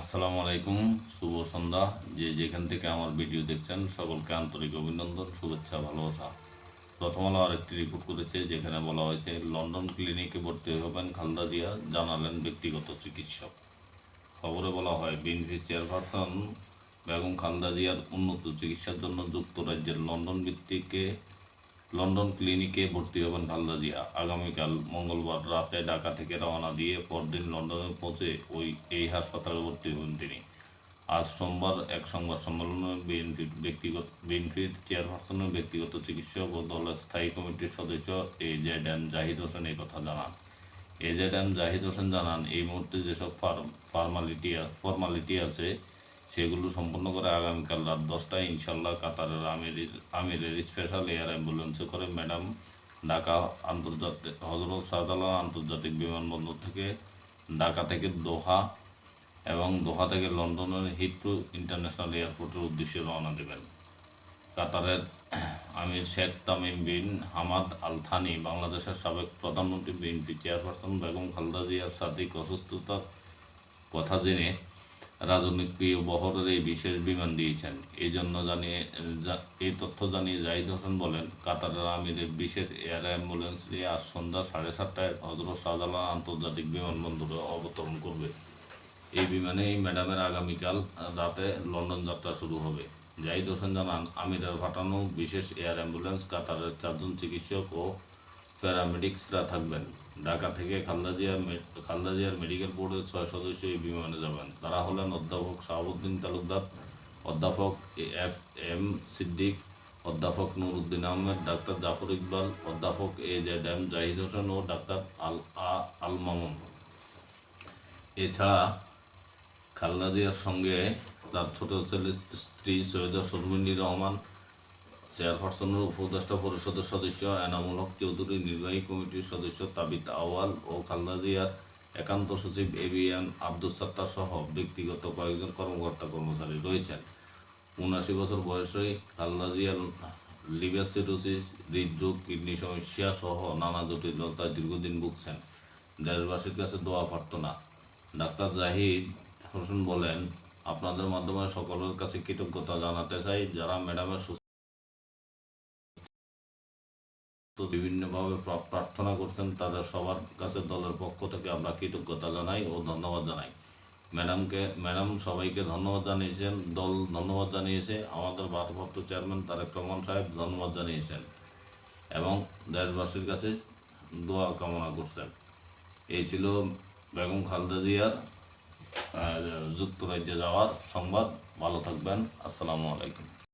আসসালামু আলাইকুম, শুভ সন্ধ্যা। যে যেখান থেকে আমার ভিডিও দেখছেন, সকলকে আন্তরিক অভিনন্দন, শুভেচ্ছা, ভালোবাসা। প্রথম আলো আরেকটি রিপোর্ট করেছে, যেখানে বলা হয়েছে, লন্ডন ক্লিনিকে ভর্তি হবেন খালদা দিয়া জানালেন ব্যক্তিগত চিকিৎসক। খবরে বলা হয় বিএনপি চেয়ারপারসন বেগম খালদা জিয়ার উন্নত চিকিৎসার জন্য যুক্তরাজ্যের লন্ডন ভিত্তিকে লন্ডন ক্লিনিকে ভর্তি হবেন খালদা জিয়া। আগামীকাল মঙ্গলবার রাতে ঢাকা থেকে রওনা দিয়ে পরদিন লন্ডনে পৌঁছে ওই এই হাসপাতালে ভর্তি হবেন তিনি। আজ সোমবার এক সংবাদ সম্মেলনে বিএনপির ব্যক্তিগত বিএনপির চেয়ারপারসনের ব্যক্তিগত চিকিৎসক ও দলের স্থায়ী কমিটির সদস্য A Z M Zahid Hossain এই কথা জানান। A Z M Zahid Hossain জানান, এই মুহূর্তে যেসব ফর্মালিটি ফর্মালিটি আছে সেগুলো সম্পন্ন করে আগামীকাল রাত দশটায় ইনশাল্লাহ কাতারের আমির, আমিরের স্পেশাল এয়ার অ্যাম্বুলেন্সে করে ম্যাডাম ঢাকা আন্তর্জাতিক, হজরত শাহজালাল আন্তর্জাতিক বিমানবন্দর থেকে ঢাকা থেকে দোহা এবং দোহা থেকে লন্ডনের হিথ্রো ইন্টারন্যাশনাল এয়ারপোর্টের উদ্দেশ্যে রওনা দেবেন। কাতারের আমির Sheikh Tamim bin Hamad Al Thani বাংলাদেশের সাবেক প্রধানমন্ত্রী, বিএনপি চেয়ারপারসন বেগম খালদা জিয়ার শারীরিক অসুস্থতার কথা জেনে রাজনৈতিক বহরের এই বিশেষ বিমান দিয়েছেন। এই জন্য জানিয়ে এই তথ্য জানিয়ে জাহিদ হোসেন বলেন, কাতারের আমিরের বিশেষ এয়ার অ্যাম্বুলেন্স নিয়ে আজ সন্ধ্যা সাড়ে সাতটায় হজরত শাহজালাল আন্তর্জাতিক বিমানবন্দরে অবতরণ করবে। এই বিমানে এই ম্যাডামের আগামীকাল রাতে লন্ডন যাত্রা শুরু হবে। জাহিদ হোসেন জানান, আমিরের পাঠানো বিশেষ এয়ার অ্যাম্বুলেন্স কাতারের চারজন চিকিৎসক ও প্যারামেডিক্সরা থাকবেন। ঢাকা থেকে খালদাজিয়া মে- খালদাজিয়ার মেডিকেল বোর্ডের ছয় সদস্য এই বিমানে যাবেন। তারা হলেন অধ্যাপক শাহাবুদ্দিন তালুকদার, অধ্যাপক এফ এম সিদ্দিক, অধ্যাপক নুরুদ্দিন আহমেদ, ডাক্তার জাফর ইকবাল, অধ্যাপক A Z M Zahid Hossain O doctor Al আ আল মামুন। এছাড়া খালেদা জিয়ার সঙ্গে তার ছোট ছেলে স্ত্রী সৈয়দা শর্মিনী রহমান চেয়ারপারসনের উপদেষ্টা পরিষদের সদস্য এনামুল হক চৌধুরী, নির্বাহী কমিটির সদস্য তাবিত আওয়াল ও খালেদা জিয়ার একান্ত সচিব এবিএন আব্দুল সাত্তার সহ ব্যক্তিগত কয়েকজন কর্মকর্তা কর্মচারী রয়েছেন। উনাশি বছর বয়সে খালেদা জিয়ার সিরোসিস হৃদরোগ, কিডনি সমস্যা সহ নানা জটিলতায় দীর্ঘদিন ভুগছেন। দেশবাসীর কাছে দোয়া, প্রার্থনা। ডাক্তার জাহিদ হোসেন বলেন, আপনাদের মাধ্যমে সকলের কাছে কৃতজ্ঞতা জানাতে চাই, যারা ম্যাডামের বিভিন্নভাবে প্রার্থনা করছেন, তাদের সবার কাছে, দলের পক্ষ থেকে আমরা কৃতজ্ঞতা জানাই ও ধন্যবাদ জানাই। ম্যাডামকে, ম্যাডাম সবাইকে ধন্যবাদ জানিয়েছেন, দল ধন্যবাদ জানিয়েছে, আমাদের ভারপ্রাপ্ত চেয়ারম্যান তারেক রহমান সাহেব ধন্যবাদ জানিয়েছেন এবং দেশবাসীর কাছে দোয়া কামনা করছেন। এই ছিল বেগম খালেদা জিয়ার যুক্তরাজ্যে যাওয়ার সংবাদ। ভালো থাকবেন। আসসালামু আলাইকুম।